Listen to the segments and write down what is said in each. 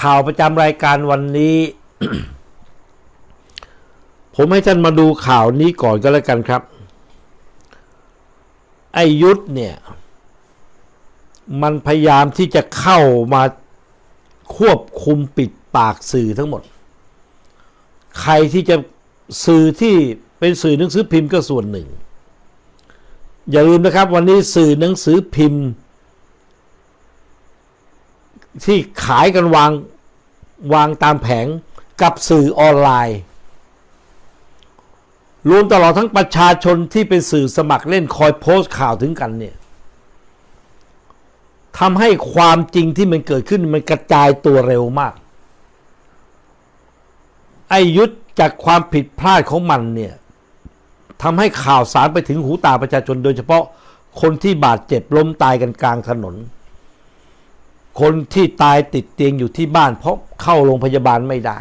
ข่าวประจำรายการวันนี้ ผมให้ท่านมาดูข่าวนี้ก่อนก็แล้วกันครับ ไอยุทธเนี่ย มันพยายามที่จะเข้ามาควบคุมปิดปากสื่อทั้งหมด ใครที่จะสื่อที่เป็นสื่อหนังสือพิมพ์ก็ส่วนหนึ่ง อย่าลืมนะครับ วันนี้สื่อหนังสือพิมพ์ ที่ขายกันวางวางตามแผงกับสื่อออนไลน์ รวมตลอดทั้งประชาชนที่เป็นสื่อสมัครเล่นคอยโพสต์ข่าวถึงกันเนี่ยทำให้ความจริงที่มันเกิดขึ้นมันกระจายตัวเร็วมาก ไอ้ยุทธจากความผิดพลาดของมันเนี่ยทำให้ข่าวสารไปถึงหูตาประชาชนโดยเฉพาะคนที่บาดเจ็บล้มตายกันกลางถนน คนที่ตายติดเตียงอยู่ที่บ้าน เพราะเข้าโรงพยาบาลไม่ได้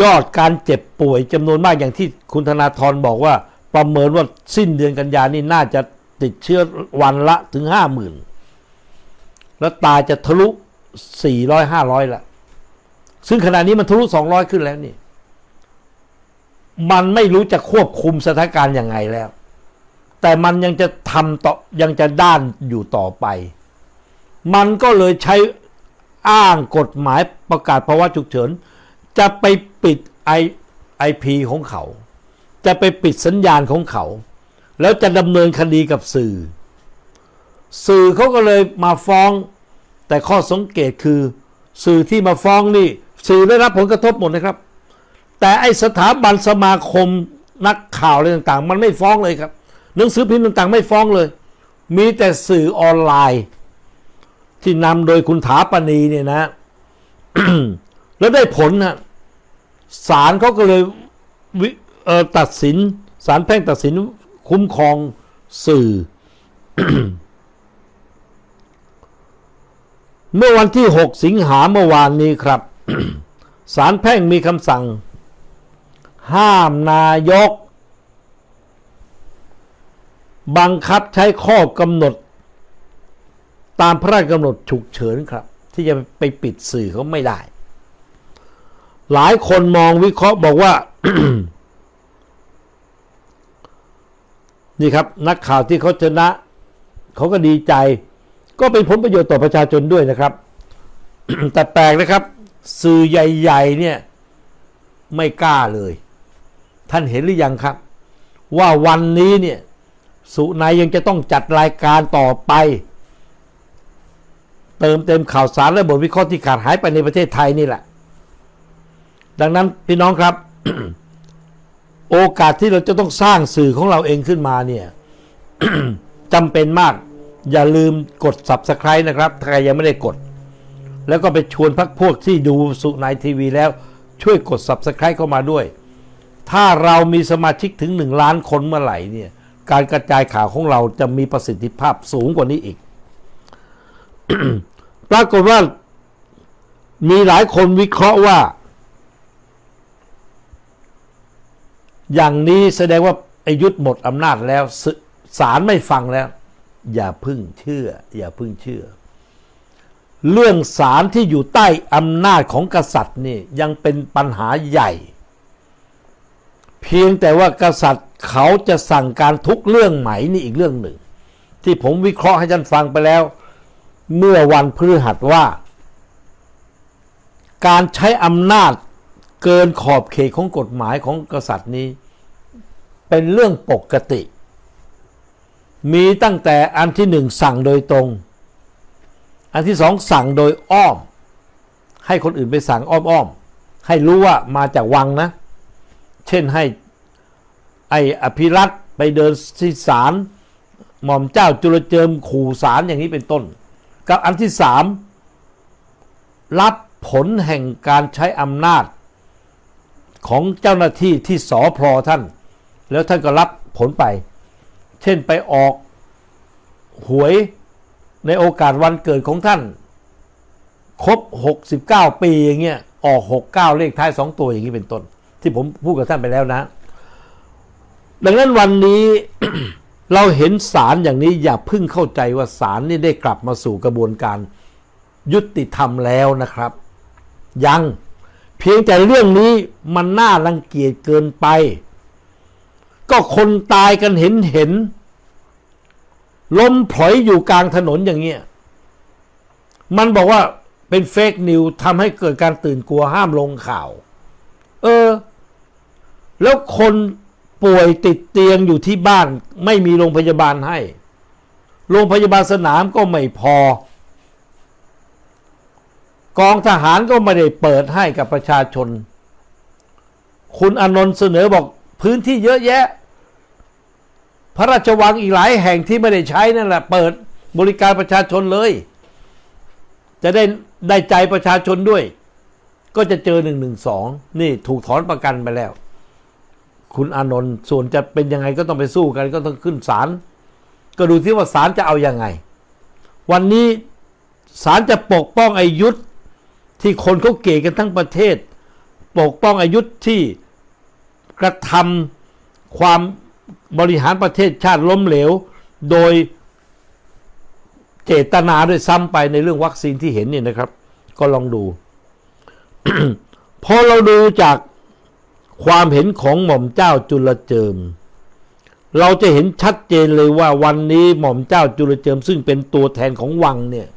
ยอดการเจ็บป่วยจำนวนมากอย่างที่คุณธนาธรบอกว่า ประเมินว่าสิ้นเดือนกันยานี่น่าจะติดเชื้อวันละถึงห้าหมื่นแล้วตายจะทะลุสี่ร้อยห้าร้อยละ ซึ่งขณะนี้มันทะลุสองร้อยขึ้นแล้วนี่ มันไม่รู้จะควบคุมสถานการณ์ยังไงแล้ว แต่มันยังจะทำต่อยังจะด้านอยู่ต่อไป มันก็เลยใช้อ้างกฎหมายประกาศภาวะฉุกเฉิน จะไปปิดไอไอพีของเขา จะไปปิดสัญญาณของเขา แล้วจะดำเนินคดีกับสื่อ สื่อเขาก็เลยมาฟ้อง แต่ข้อสังเกตคือ สื่อที่มาฟ้องนี่ สื่อได้รับผลกระทบหมดนะครับ แต่ไอสถาบันสมาคมนักข่าวอะไรต่างๆ มันไม่ฟ้องเลยครับ หนังสือพิมพ์ต่างๆ ไม่ฟ้องเลย มีแต่สื่อออนไลน์ ที่นำโดยคุณถาปณีเนี่ยนะ แล้วได้ผลนะศาลเขาก็เลยเตัดสินศาลแพ่งตัดสินคุ้มครองสื่อ เมื่อวันที่ 6 สิงหาเมื่อวานนี้ครับศาลแพ่งมีคำสั่ง ห้ามนายก บังคับใช้ข้อกำหนด ตามพระราชกำหนดฉุกเฉินครับ ที่จะไปปิดสื่อเขาไม่ได้ หลายคนมองวิเคราะห์บอกว่า นี่ครับ นักข่าวที่เขาชนะเขาก็ดีใจ ก็เป็นผลประโยชน์ต่อประชาชนด้วยนะครับ แต่แปลกนะครับ สื่อใหญ่ ๆ เนี่ย ไม่กล้าเลย ท่านเห็นหรือยังครับ ว่าวันนี้เนี่ย สุนายยังจะต้องจัดรายการต่อไป เติมเต็มข่าวสารและบทวิเคราะห์ที่ขาดหายไปในประเทศไทยนี่แหละ ดังนั้นพี่น้องครับ โอกาสที่เราจะต้องสร้างสื่อของเราเองขึ้นมาเนี่ยจำเป็นมาก อย่าลืมกด subscribe นะครับ ถ้าใครยังไม่ได้กด แล้วก็ไปชวนพักพวกที่ดูสุนายทีวีแล้วช่วยกด subscribe เข้ามาด้วย ถ้าเรามีสมาชิกถึง 1 ล้านคนเมื่อไหร่เนี่ย การกระจายข่าวของเราจะมีประสิทธิภาพสูงกว่านี้อีก ปรากฏว่ามีหลายคนวิเคราะห์ว่า อย่างนี้แสดงว่าอายุธหมดอำนาจแล้วศศาลไม่ฟังแล้ว อย่าพึ่งเชื่อ อย่าพึ่งเชื่อ เรื่องศาลที่อยู่ใต้อำนาจของกษัตริย์นี่ยังเป็นปัญหาใหญ่ เพียงแต่ว่ากษัตริย์เขาจะสั่งการทุกเรื่องไหมนี่อีกเรื่องหนึ่ง ที่ผมวิเคราะห์ให้ท่านฟังไปแล้ว เมื่อวันพฤหัสว่า การใช้อำนาจเกินขอบเขตของกฎหมายของกษัตริย์นี้ เป็นเรื่องปกติ มีตั้งแต่อันที่หนึ่งสั่งโดยตรง อันที่สองสั่งโดยอ้อม ให้คนอื่นไปสั่งอ้อมๆให้รู้ว่ามาจากวังนะ เช่นให้ไอ้อภิรัตไปเดินที่ศาลหม่อมเจ้าจุลเจิมขู่ศาลอย่างนี้เป็นต้น กับอันที่สามรับผลแห่งการใช้อำนาจของเจ้าหน้าที่ที่สอพลอท่าน แล้วท่านก็รับผลไป เช่นไปออกหวยในโอกาสวันเกิดของท่าน ครบ 69 ปีอย่างเงี้ยออก 69 เลขท้าย 2 ตัวอย่างนี้เป็นต้น ที่ผมพูดกับท่านไปแล้วนะ ดังนั้นวันนี้ เราเห็นศาลอย่างนี้อย่าพึ่งเข้าใจว่าศาลนี่ได้กลับมาสู่กระบวนการยุติธรรมแล้วนะครับ ยังเพียงแต่เรื่องนี้มันน่ารังเกียจเกินไป ก็คนตายกันเห็นเห็นล้มพลอยอยู่กลางถนนอย่างเงี้ยมันบอกว่าเป็นเฟกนิวทำให้เกิดการตื่นกลัวห้ามลงข่าว เออ แล้วคน ป่วยติดเตียงอยู่ที่บ้าน ไม่มีโรงพยาบาลให้ โรงพยาบาลสนามก็ไม่พอ กองทหารก็ไม่ได้เปิดให้กับประชาชน คุณอนนท์เสนอบอกพื้นที่เยอะแยะ พระราชวังอีกหลายแห่งที่ไม่ได้ใช้นั่นแหละเปิดบริการประชาชนเลย จะได้ได้ใจประชาชนด้วย ก็จะเจอหนึ่งหนึ่งสองนี่ถูกถอนประกันไปแล้ว คุณอานนท์ส่วนจะเป็นยังไงก็ต้องไปสู้กัน ก็ต้องขึ้นศาลก็ดูที่ว่าศาลจะเอาอยัางไง วันนี้ศาลจะปกป้องอายุทธที่คนเขาเกลียดกันทั้งประเทศ ปกป้องอายุทธที่กระทำความบริหารประเทศชาติล้มเหลว โดยเจตนาด้วยซ้ำไปในเรื่องวัคซีนที่เห็นเนี่ยนะครับ ก็ลองดู พอเราดูจาก ความเห็นของหม่อมเจ้าจุลเจิม เราจะเห็นชัดเจนเลยว่าวันนี้หม่อมเจ้าจุลเจิม ซึ่งเป็นตัวแทนของวังเนี่ย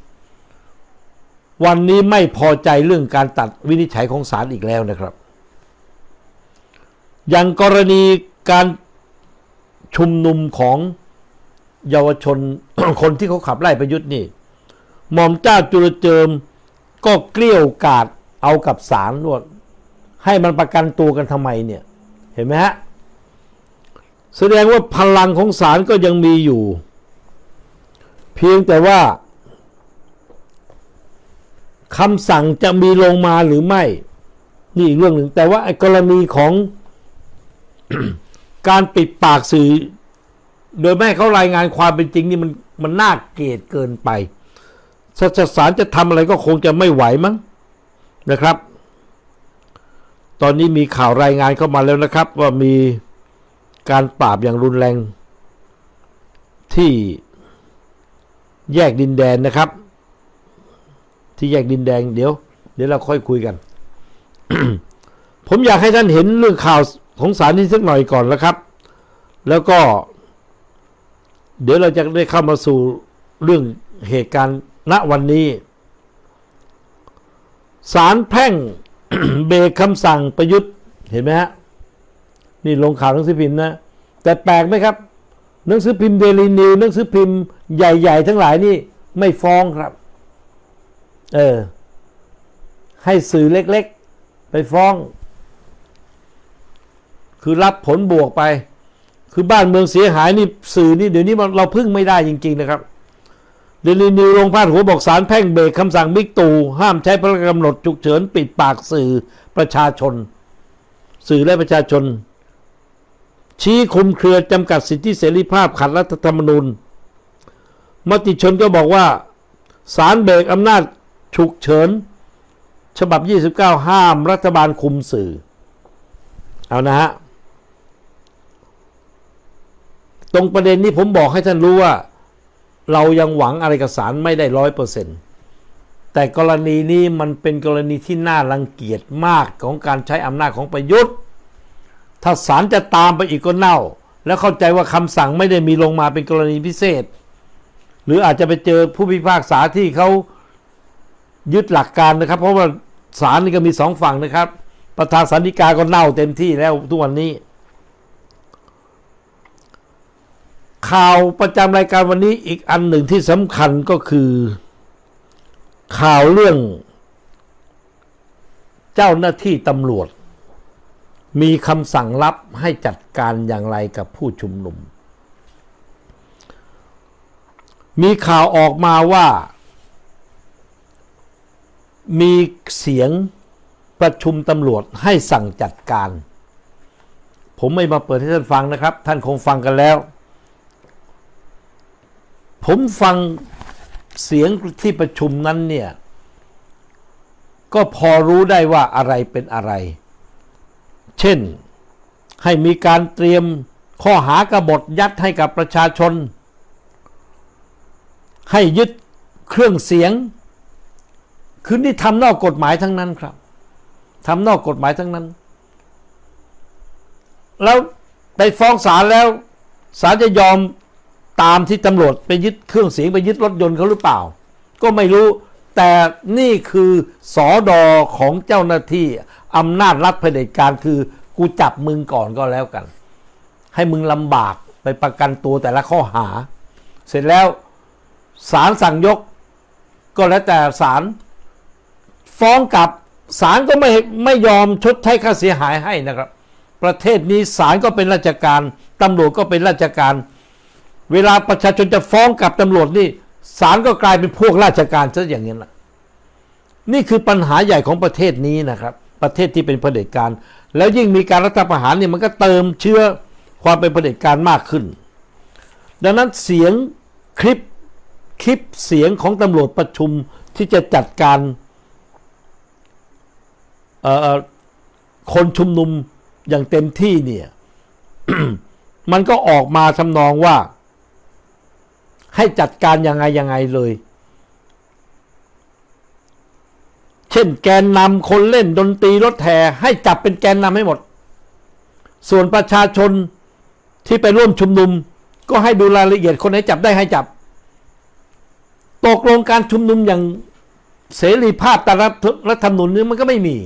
วันนี้ไม่พอใจเรื่องการตัดวินิจฉัยของศาลอีกแล้วนะครับ อย่างกรณีการชุมนุมของเยาวชนคนที่เขาขับไล่ประยุทธ์นี่ หม่อมเจ้าจุลเจิมก็เกลี้ยวกาดเอากับศาลว่า ให้มันประกันตัวกันทำไมเนี่ย เห็นไหมฮะ แสดงว่าพลังของศาลก็ยังมีอยู่ เพียงแต่ว่าคำสั่งจะมีลงมาหรือไม่ นี่อีกเรื่องหนึ่ง แต่ว่ากรณีของการปิดปากสื่อ โดยไม่ให้เขารายงานความเป็นจริงนี่มันมันน่าเกลียดเกินไปสัจสารจะทำอะไรก็คงจะไม่ไหวมั้งนะครับ ตอนนี้มีข่าวรายงานเข้ามาแล้วนะครับ ว่ามีการปราบอย่างรุนแรง ที่แยกดินแดนนะครับ ที่แยกดินแดงเดี๋ยว เดี๋ยวเราค่อยคุยกัน ผมอยากให้ท่านเห็นเรื่องข่าวของสารนี้สักหน่อยก่อนแล้วครับ แล้วก็ เดี๋ยวเราจะได้เข้ามาสู่เรื่องเหตุการณ์ณวันนี้ศาลแพ่ง เบรกคำสั่งประยุทธ์เห็นไหมฮะนี่ลงข่าวหนังสือพิมพ์นะ แต่แปลกไหมครับหนังสือพิมพ์เดลีนิวหนังสือพิมพ์ใหญ่ๆ ทั้งหลายนี่ไม่ฟ้องครับ เออ ให้สื่อเล็กๆ ไปฟ้อง คือรับผลบวกไป คือบ้านเมืองเสียหายนี่สื่อนี่เดี๋ยวนี้เราพึ่งไม่ได้จริง ๆ นะครับ เดลินิวลงพาดหัวบอกสารแพ่งเบรกคำสั่งบิ๊กตู่ห้ามใช้พระราชกำหนดฉุกเฉินปิดปากสื่อประชาชน สื่อและประชาชน ชี้คุมเครือจำกัดสิทธิเสรีภาพขัดรัฐธรรมนูญ มติชนก็บอกว่าสารเบรกอำนาจฉุกเฉิน ฉบับ 29 ห้ามรัฐบาลคุมสื่อ เอานะฮะ ตรงประเด็นนี้ผมบอกให้ท่านรู้ว่า เรายังหวังอะไรกับสารไม่ได้ร้อยเปอร์เซ็นต์แต่กรณีนี้มันเป็นกรณีที่น่ารังเกียจมากของการใช้อำนาจของประยุทธ์ ถ้าศาลจะตามไปอีกก็เน่า แล้วเข้าใจว่าคำสั่งไม่ได้มีลงมาเป็นกรณีพิเศษ หรืออาจจะไปเจอผู้พิพากษาที่เขายึดหลักการนะครับ เพราะว่าศาลนี่ก็มีสองฝั่งนะครับ ประธานสันติกาก็เน่าเต็มที่แล้วทุกวันนี้ ข่าวประจำรายการวันนี้อีกอันหนึ่งที่สำคัญก็คือ ข่าวเรื่อง เจ้าหน้าที่ตำรวจ มีคำสั่งลับให้จัดการอย่างไรกับผู้ชุมนุม มีข่าวออกมาว่า มีเสียงประชุมตำรวจให้สั่งจัดการ ผมไม่มาเปิดให้ท่านฟังนะครับ ท่านคงฟังกันแล้ว ผมฟังเสียงที่ประชุมนั้นเนี่ย ก็พอรู้ได้ว่าอะไรเป็นอะไร เช่นให้มีการเตรียมข้อหากบฏยัดให้กับประชาชน ให้ยึดเครื่องเสียง คือนี่ทำนอกกฎหมายทั้งนั้นครับทำนอกกฎหมายทั้งนั้น แล้วไปฟ้องศาลแล้วศาลจะยอม ตามที่ตำรวจไปยึดเครื่องเสียงไปยึดรถยนต์เขาหรือเปล่า ก็ไม่รู้ แต่นี่คือสอดอของเจ้าหน้าที่อำนาจรัฐเผด็จการคือกูจับมึงก่อนก็แล้วกัน ให้มึงลำบากไปประกันตัวแต่ละข้อหา เสร็จแล้วศาลสั่งยก ก็แล้วแต่ศาลฟ้องกลับศาลก็ไม่ไม่ยอมชดใช้ค่าเสียหายให้นะครับ ประเทศนี้ศาลก็เป็นราชการตำรวจก็เป็นราชการ เวลาประชาชนจะฟ้องกับตำรวจนี่ศาลก็กลายเป็นพวกราชการซะอย่างนี้แหละนี่คือปัญหาใหญ่ของประเทศนี้นะครับ ประเทศที่เป็นเผด็จการ แล้วยิ่งมีการรัฐประหารเนี่ยมันก็เติมเชื้อความเป็นเผด็จการมากขึ้น ดังนั้นเสียงคลิปคลิปเสียงของตำรวจประชุมที่จะจัดการคนชุมนุมอย่างเต็มที่เนี่ย มันก็ออกมาทำนองว่า ให้จัดการยังไงยังไงเลย เช่นแกนนำคนเล่นดนตรีรถแห่ให้จับเป็นแกนนำให้หมด ส่วนประชาชนที่ไปร่วมชุมนุม ก็ให้ดูรายละเอียดคนไหนจับได้ให้จับ ตกลงการชุมนุมอย่างเสรีภาพตามรัฐธรรมนูญนี้มันก็ไม่มี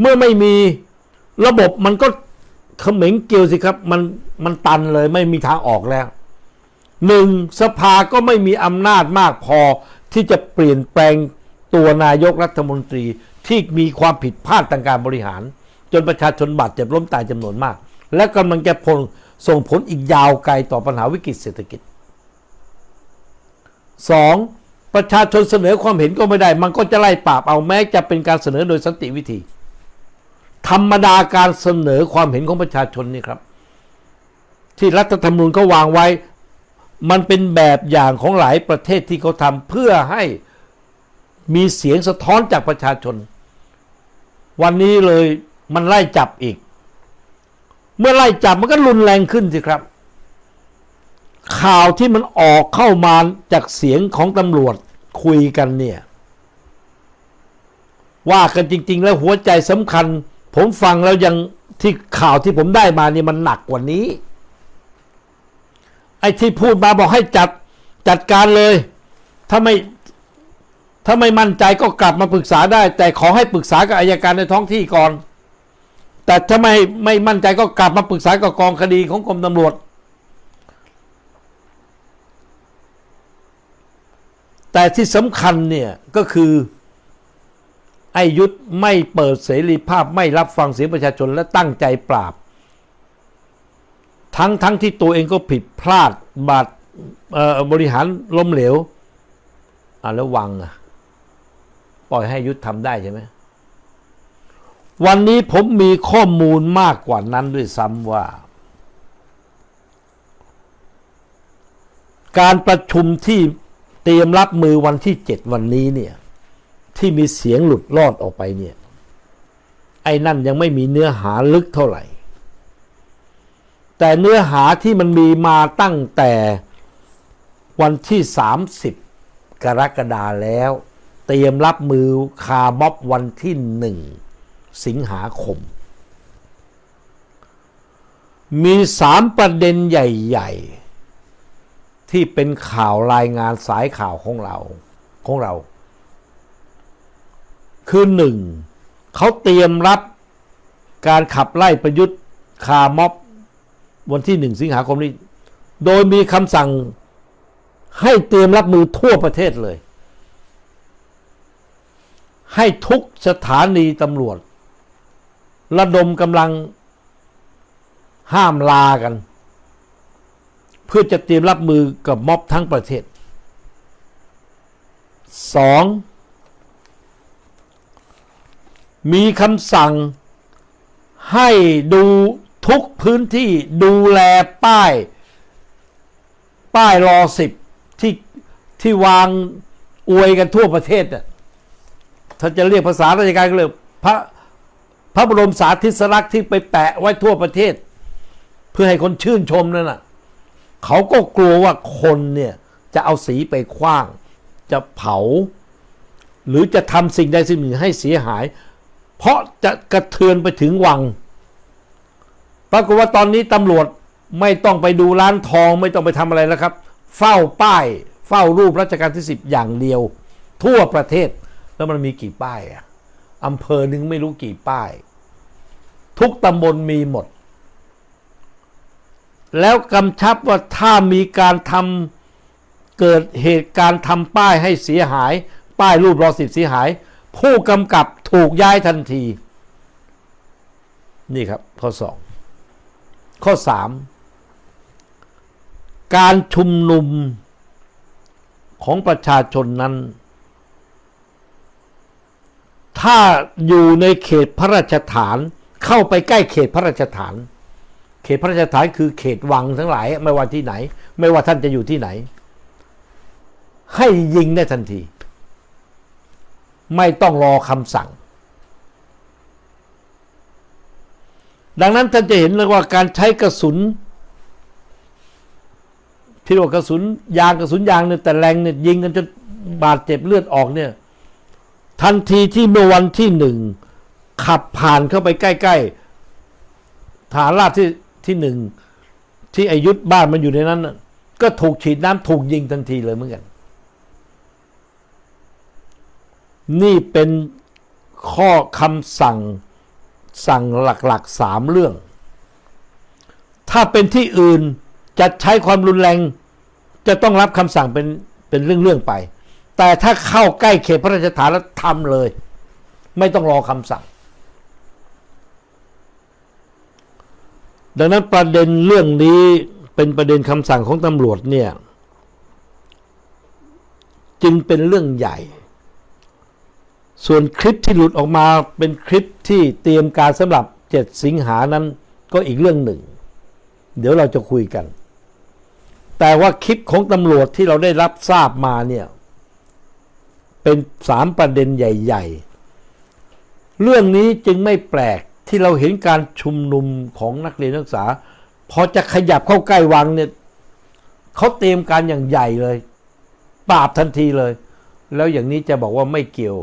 เมื่อไม่มีระบบมันก็เขม็งเกลียวสิครับ มันมันตันเลยไม่มีทางออกแล้ว หนึ่งสภาก็ไม่มีอำนาจมากพอที่จะเปลี่ยนแปลงตัวนายกรัฐมนตรีที่มีความผิดพลาดทางการบริหาร จนประชาชนบาดเจ็บล้มตายจำนวนมาก และกำลังจะพลส่งผลอีกยาวไกลต่อปัญหาวิกฤตเศรษฐกิจสองประชาชนเสนอความเห็นก็ไม่ได้ มันก็จะไล่ปราบเอาแม้จะเป็นการเสนอโดยสันติวิธี ธรรมดาการเสนอความเห็นของประชาชนนี่ครับ ที่รัฐธรรมนูญเขาวางไว้ มันเป็นแบบอย่างของหลายประเทศที่เขาทำเพื่อให้มีเสียงสะท้อนจากประชาชน วันนี้เลยมันไล่จับอีก เมื่อไล่จับมันก็รุนแรงขึ้นสิครับ ข่าวที่มันออกเข้ามาจากเสียงของตำรวจคุยกันเนี่ย ว่ากันจริง ๆ แล้วหัวใจสำคัญ ผมฟังแล้วยังที่ข่าวที่ผมได้มานี่มันหนักกว่านี้ ไอ้ที่พูดมาบอกให้จัดจัดการเลย ถ้าไม่ถ้าไม่มั่นใจก็กลับมาปรึกษาได้ แต่ขอให้ปรึกษากับอายการในท้องที่ก่อน แต่ถ้าไม่ไม่มั่นใจก็กลับมาปรึกษากับกองคดีของกรมตำรวจ แต่ที่สำคัญเนี่ยก็คือไอยุทธไม่เปิดเสรีภาพไม่รับฟังเสียงประชาชนและตั้งใจปราบ ทั้งทั้งที่ตัวเองก็ผิดพลาดบาดบริหารล้มเหลวอ่าแล้ววังอะปล่อยให้ยุทธทำได้ใช่ไหมวันนี้ผมมีข้อมูลมากกว่านั้นด้วยซ้ำว่า การประชุมที่เตรียมรับมือวันที่เจ็ดวันนี้เนี่ย ที่มีเสียงหลุดรอดออกไปเนี่ย ไอ้นั่นยังไม่มีเนื้อหาลึกเท่าไหร่ แต่เนื้อหาที่มันมีมาตั้งแต่วันที่ 30 กรกฎาแล้ว เตรียมรับมือคาร์ม็อบวันที่หนึ่งสิงหาคม มีสามประเด็นใหญ่ ๆ ที่เป็นข่าวรายงานสายข่าวของเราของเรา คือหนึ่งเขาเตรียมรับการขับไล่ประยุทธ์คาร์ม็อบ วันที่หนึ่งสิงหาคมนี้ โดยมีคำสั่งให้เตรียมรับมือทั่วประเทศเลย ให้ทุกสถานีตำรวจ ระดมกำลังห้ามลากัน เพื่อจะเตรียมรับมือกับม็อบทั้งประเทศสองมีคำสั่งให้ดู ทุกพื้นที่ดูแลป้าย ป้ายรอสิบที่ที่วางอวยกันทั่วประเทศอะถ้าจะเรียกภาษาราชการก็เรียกพระพระบรมสาธิสลักษณ์ที่ไปแปะไว้ทั่วประเทศ เพื่อให้คนชื่นชมนั่นน่ะเขาก็กลัวว่าคนเนี่ยจะเอาสีไปคว้าง จะเผา หรือจะทำสิ่งใดสิ่งหนึ่งให้เสียหาย เพราะจะกระเทือนไปถึงวัง ปรากฏว่าตอนนี้ตำรวจไม่ต้องไปดูร้านทองไม่ต้องไปทำอะไรแล้วครับ เฝ้าป้าย เฝ้ารูปรัชกาลที่สิบอย่างเดียว ทั่วประเทศแล้วมันมีกี่ป้ายอะอำเภอหนึ่งไม่รู้กี่ป้าย ทุกตำบลมีหมด แล้วกำชับว่าถ้ามีการทำเกิดเหตุการณ์ทำป้ายให้เสียหาย ป้ายรูปรอสิบเสียหาย ผู้กำกับถูกย้ายทันที นี่ครับข้อสอง ข้อสามการชุมนุมของประชาชนนั้น ถ้าอยู่ในเขตพระราชฐาน เข้าไปใกล้เขตพระราชฐาน เขตพระราชฐานคือเขตวังทั้งหลาย ไม่ว่าที่ไหน ไม่ว่าท่านจะอยู่ที่ไหน ให้ยิงได้ทันที ไม่ต้องรอคำสั่ง ดังนั้นท่านจะเห็นเลยว่าการใช้กระสุนที่ว่ากระสุนยางกระสุนยางเนี่ยแต่แรงเนี่ยยิงกันจนบาดเจ็บเลือดออกเนี่ย ทันทีที่เมื่อวันที่หนึ่งขับผ่านเข้าไปใกล้ๆฐานราบที่ที่หนึ่งที่อายุธบ้านมันอยู่ในนั้น ก็ถูกฉีดน้ำถูกยิงทันทีเลยเหมือนกัน นี่เป็นข้อคำสั่ง สั่งหลักๆสามเรื่อง ถ้าเป็นที่อื่นจะใช้ความรุนแรง จะต้องรับคำสั่งเป็นเป็นเรื่องๆไป แต่ถ้าเข้าใกล้เขตพระราชฐานแล้วทำเลย ไม่ต้องรอคำสั่ง ดังนั้นประเด็นเรื่องนี้เป็นประเด็นคำสั่งของตำรวจเนี่ย จึงเป็นเรื่องใหญ่ ส่วนคลิปที่หลุดออกมาเป็นคลิปที่เตรียมการสำหรับ 7 สิงหานั้นก็อีกเรื่องหนึ่ง เดี๋ยวเราจะคุยกัน แต่ว่าคลิปของตำรวจที่เราได้รับทราบมาเนี่ยเป็นสามประเด็นใหญ่ ๆ เรื่องนี้จึงไม่แปลกที่เราเห็นการชุมนุมของนักเรียนนักศึกษา พอจะขยับเข้าใกล้วังเนี่ยเขาเตรียมการอย่างใหญ่เลย ปราบทันทีเลย แล้วอย่างนี้จะบอกว่าไม่เกี่ยว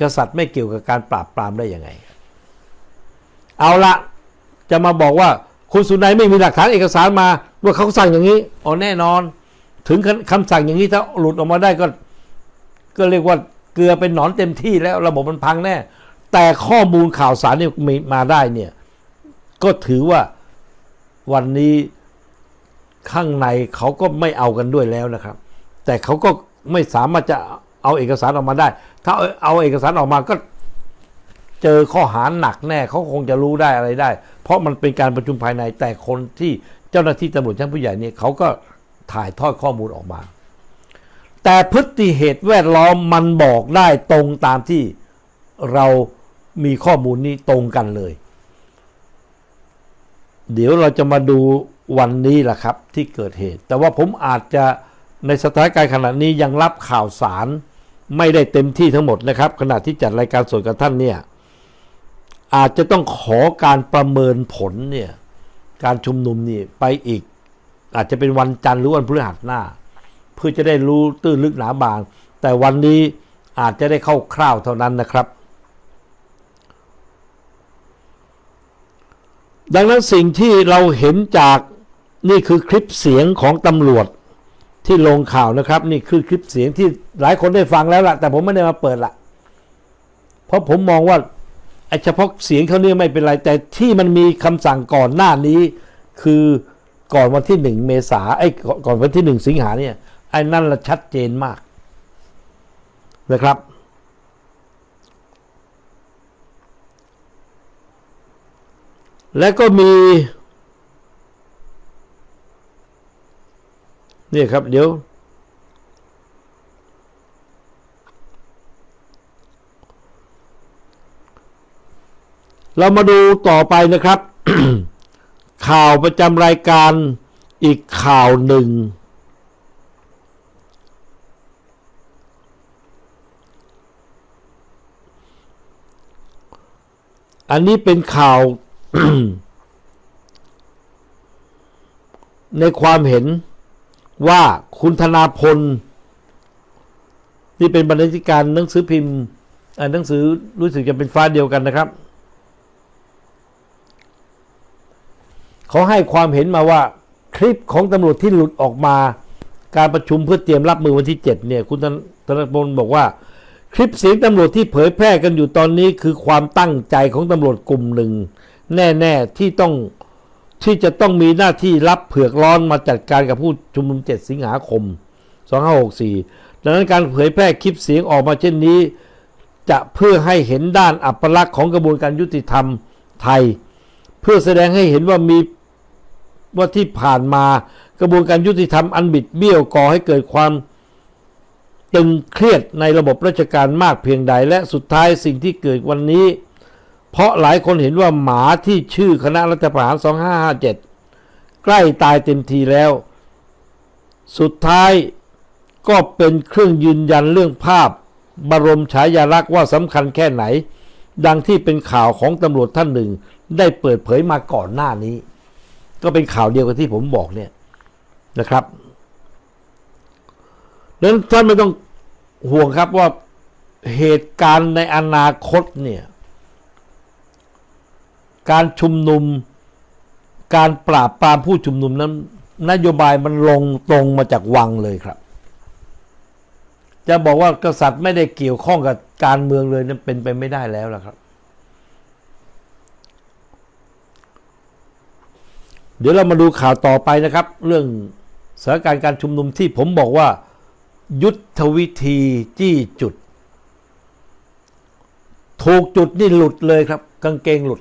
กษัตริย์ไม่เกี่ยวกับการปราบปรามได้ยังไง เอาละจะมาบอกว่าคุณสุนัยไม่มีหลักฐานเอกสารมาว่าเขาสั่งอย่างนี้อ๋อแน่นอน ถึงคำสั่งอย่างนี้ถ้าหลุดออกมาได้ก็ ก็เรียกว่าเกลือเป็นหนอนเต็มที่แล้วระบบมันพังแน่ แต่ข้อมูลข่าวสารนี่มีมาได้เนี่ย ก็ถือว่าวันนี้ข้างในเขาก็ไม่เอากันด้วยแล้วนะครับ แต่เขาก็ไม่สามารถจะ เอาเอกสารออกมาได้ ถ้าเอาเอกสารออกมาก็เจอข้อหาหนักแน่เขาคงจะรู้ได้อะไรได้ เพราะมันเป็นการประชุมภายในแต่คนที่เจ้าหน้าที่ตำรวจชั้นผู้ใหญ่เนี่ยเขาก็ถ่ายทอดข้อมูลออกมา แต่พฤติเหตุแวดล้อมมันบอกได้ตรงตามที่เรามีข้อมูลนี้ตรงกันเลย เดี๋ยวเราจะมาดูวันนี้แหละครับที่เกิดเหตุ แต่ว่าผมอาจจะในสถานการณ์ขณะนี้ยังรับข่าวสาร ไม่ได้เต็มที่ทั้งหมดนะครับ ขณะที่จัดรายการสดกับท่านเนี่ยอาจจะต้องขอการประเมินผลเนี่ยการชุมนุมนี่ไปอีก อาจจะเป็นวันจันทร์หรือวันพฤหัสหน้า เพื่อจะได้รู้ตื้นลึกหนาบาง แต่วันนี้อาจจะได้เข้าคร่าวเท่านั้นนะครับ ดังนั้นสิ่งที่เราเห็นจากนี่คือคลิปเสียงของตำรวจ ที่ลงข่าวนะครับ นี่คือคลิปเสียงที่หลายคนได้ฟังแล้วล่ะ แต่ผมไม่ได้มาเปิดละเพราะผมมองว่าไอ้เฉพาะเสียงเขาเนี่ยไม่เป็นไร แต่ที่มันมีคำสั่งก่อนหน้านี้ คือก่อนวันที่หนึ่งเมษาไอ้ก่อนก่อนวันที่หนึ่งสิงหาเนี่ยไอ้นั่นละชัดเจนมากนะครับ และก็มี นี่ครับเดี๋ยวเรามาดูต่อไปนะครับ ข่าวประจำรายการอีกข่าวหนึ่ง อันนี้เป็นข่าว ในความเห็น ว่าคุณธนาพลนี่เป็นบรรณาธิการหนังสือพิมพ์อ่าหนังสือรู้สึกจะเป็นฟ้าเดียวกันนะครับเขาให้ความเห็นมาว่าคลิปของตำรวจที่หลุดออกมา การประชุมเพื่อเตรียมรับมือวันที่ 7 เนี่ย คุณธนธนพลบอกว่า คลิปเสียงตำรวจที่เผยแพร่กันอยู่ตอนนี้คือความตั้งใจของตำรวจกลุ่มหนึ่ง แน่ ๆ ที่ต้อง ที่จะต้องมีหน้าที่รับเผือกร้อนมาจัดการกับผู้ชุมนุม 7 สิงหาคม 2564 ดังนั้นการเผยแพร่คลิปเสียงออกมาเช่นนี้ จะเพื่อให้เห็นด้านอัปลักษณ์ของกระบวนการยุติธรรมไทย เพื่อแสดงให้เห็นว่ามีว่าที่ผ่านมากระบวนการยุติธรรมอันบิดเบี้ยวก่อให้เกิดความตึงเครียดในระบบราชการมากเพียงใดและสุดท้ายสิ่งที่เกิดวันนี้ เพราะหลายคนเห็นว่าหมาที่ชื่อคณะรัฐประหาร 2557 ใกล้ตายเต็มทีแล้ว สุดท้ายก็เป็นเครื่องยืนยันเรื่องภาพ บรมฉายาลักษณ์ว่าสำคัญแค่ไหน ดังที่เป็นข่าวของตำรวจท่านหนึ่ง ได้เปิดเผยมาก่อนหน้านี้ ก็เป็นข่าวเดียวกับที่ผมบอกเนี่ยนะครับดังนั้นท่านไม่ต้องห่วงครับว่าเหตุการณ์ในอนาคตเนี่ย การชุมนุม การปราบปรามผู้ชุมนุมนั้น นโยบายมันลงตรงมาจากวังเลยครับ จะบอกว่ากษัตริย์ไม่ได้เกี่ยวข้องกับการเมืองเลยนั้นเป็นไปไม่ได้แล้วล่ะครับ เดี๋ยวเรามาดูข่าวต่อไปนะครับ เรื่องสถานการณ์การชุมนุมที่ผมบอกว่า ยุทธวิธีจี้จุดถูกจุดนี่หลุดเลยครับ กางเกงหลุด